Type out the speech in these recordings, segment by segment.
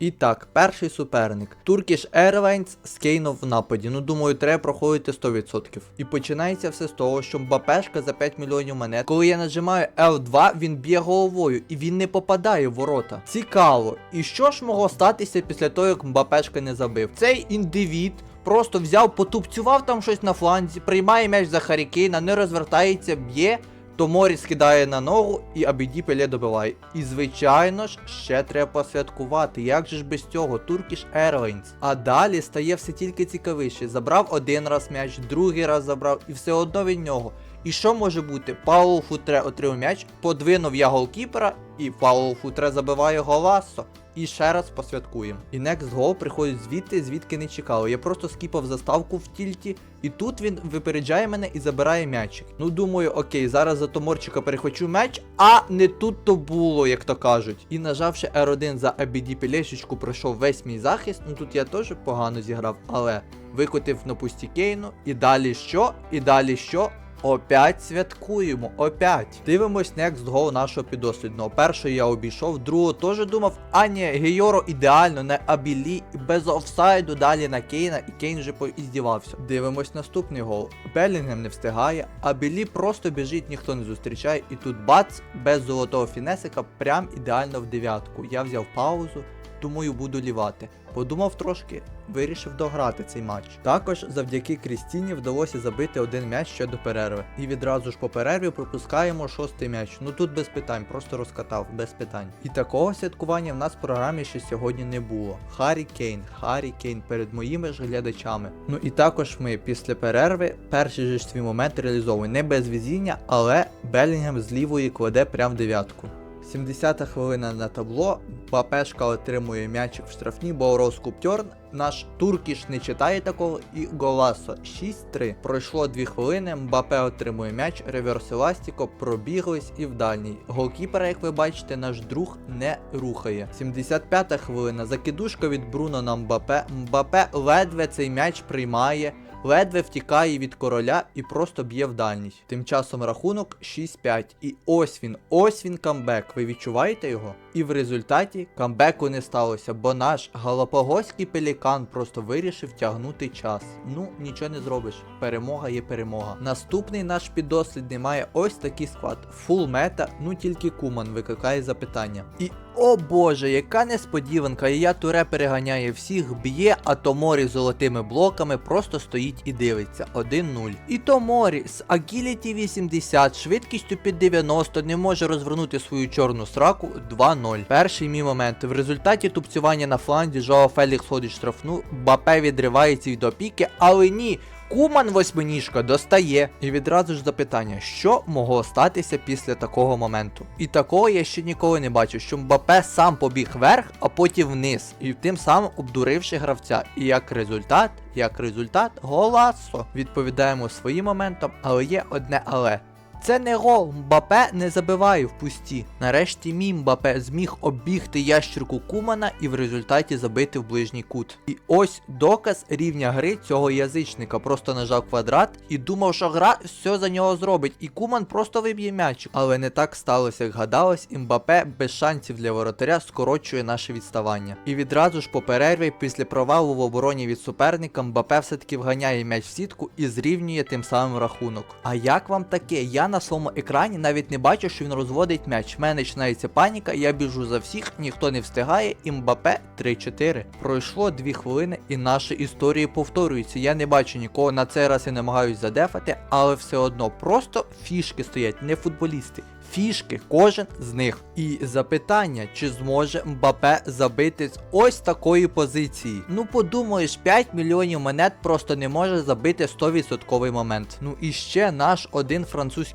І так, перший суперник. Turkish Airlines з в нападі. Ну думаю, треба проходити 100%. І починається все з того, що Мбапешка за 5 мільйонів монет. Коли я нажимаю L2, він б'є головою і він не попадає в ворота. Цікаво. І що ж могло статися після того, як Мбапешка не забив? Цей індивід. Просто взяв, потупцював там щось на фланзі, приймає м'яч за Харікейна, не розвертається, б'є, то Морі скидає на ногу і Абіді Пеле добиває. І звичайно ж, ще треба посвяткувати. Як же ж без цього? Turkish Airlines. А далі стає все тільки цікавіше. Забрав один раз м'яч, другий раз забрав, і все одно від нього. І що може бути? Пауло Футре отримав м'яч, подвинув я голкіпера, і Пауло Футре забиває голасо. І ще раз посвяткуємо. І Next Go приходить звідти, звідки не чекали. Я просто скіпав заставку в тільті, і тут він випереджає мене і забирає м'ячик. Ну думаю, окей, зараз за Томорчика перехвачу м'яч, а не тут то було, як то кажуть. І нажавши R1 за ABD пелешечку, пройшов весь мій захист. Ну тут я теж погано зіграв, але викотив на пусті Кейну. І далі що? І далі що? Опять святкуємо, опять. Дивимось next goal нашого підослідного. Першого я обійшов, другого теж думав, а ні, Гейоро ідеально, на Абілі, без офсайду, далі на Кейна, і Кейн вже поіздівався. Дивимось наступний гол. Белінгем не встигає, Абілі просто біжить, ніхто не зустрічає, і тут бац, без золотого фінесика, прям ідеально в дев'ятку. Я взяв паузу. Думаю, буду лівати. Подумав трошки, вирішив дограти цей матч. Також завдяки Крістіні вдалося забити один м'яч ще до перерви. І відразу ж по перерві пропускаємо шостий м'яч. Ну тут без питань, просто розкатав, без питань. І такого святкування в нас в програмі ще сьогодні не було. Харі Кейн, Харі Кейн перед моїми ж глядачами. Ну і також ми після перерви перший же свій момент реалізовуємо. Не без везіння, але Белінгем з лівої кладе прям дев'ятку. 70-та хвилина на табло. Бапешка отримує м'ячик в штрафні, бо Роскуптьорн. Наш Туркіш не читає такого і Голасо 6-3. Пройшло 2 хвилини, Мбапе отримує м'яч, реверс еластіко, пробіглись і в дальній. Голкіпера, як ви бачите, наш друг не рухає. 75-та хвилина. Закидушка від Бруно на Мбапе. Мбапе ледве цей м'яч приймає. Ледве втікає від короля і просто б'є в дальність. Тим часом рахунок 6-5. І ось він, ось він камбек. Ви відчуваєте його? І в результаті камбеку не сталося, бо наш галапагоський пелікан просто вирішив тягнути час. Ну, нічого не зробиш. Перемога є перемога. Наступний наш підослідний має ось такий склад. Фул мета, ну тільки Куман викликає запитання. І о боже, яка несподіванка, і я туре переганяє всіх, б'є, а Томорі золотими блоками просто стоїть і дивиться. 1-0. І Томорі з Agility 80, швидкістю під 90 не може розвернути свою чорну сраку 2-0. Перший мій момент. В результаті тупцювання на фланзі Жоа Фелікс ходить штрафну, Бапе відривається від опіки, але ні. Куман восьминіжка достає. І відразу ж запитання, що могло статися після такого моменту. І такого я ще ніколи не бачив, що Мбапе сам побіг вверх, а потім вниз, і тим самим обдуривши гравця. І як результат, як результат, голасо. Відповідаємо своїм моментом, але є одне але. Це не гол, Мбапе не забиває в пусті. Нарешті мій Мбапе зміг оббігти ящерку Кумана і в результаті забити в ближній кут. І ось доказ рівня гри цього язичника. Просто нажав квадрат і думав, що гра все за нього зробить. І Куман просто виб'є м'ячик. Але не так сталося, як гадалось, і Мбапе без шансів для воротаря скорочує наше відставання. І відразу ж по перерві, після провалу в обороні від суперника, Мбапе все-таки вганяє м'яч в сітку і зрівнює тим самим рахунок. А як вам таке? Я на своєму екрані навіть не бачу, що він розводить м'яч. В мене починається паніка, я біжу за всіх, ніхто не встигає, і Мбапе 3-4. Пройшло 2 хвилини, і наші історії повторюються. Я не бачу нікого на цей раз я намагаюсь задефати, але все одно просто фішки стоять, не футболісти. Фішки, кожен з них. І запитання, чи зможе Мбапе забити з ось такої позиції. Ну подумаєш, 5 мільйонів монет просто не може забити 100% момент. Ну і ще наш один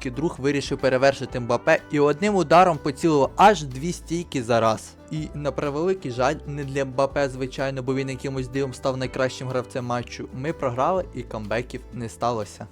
французький друг вирішив перевершити Мбапе і одним ударом поцілив аж дві стійки за раз. І на превеликий жаль, не для Мбапе, звичайно, бо він якимось дивом став найкращим гравцем матчу. Ми програли і камбеків не сталося.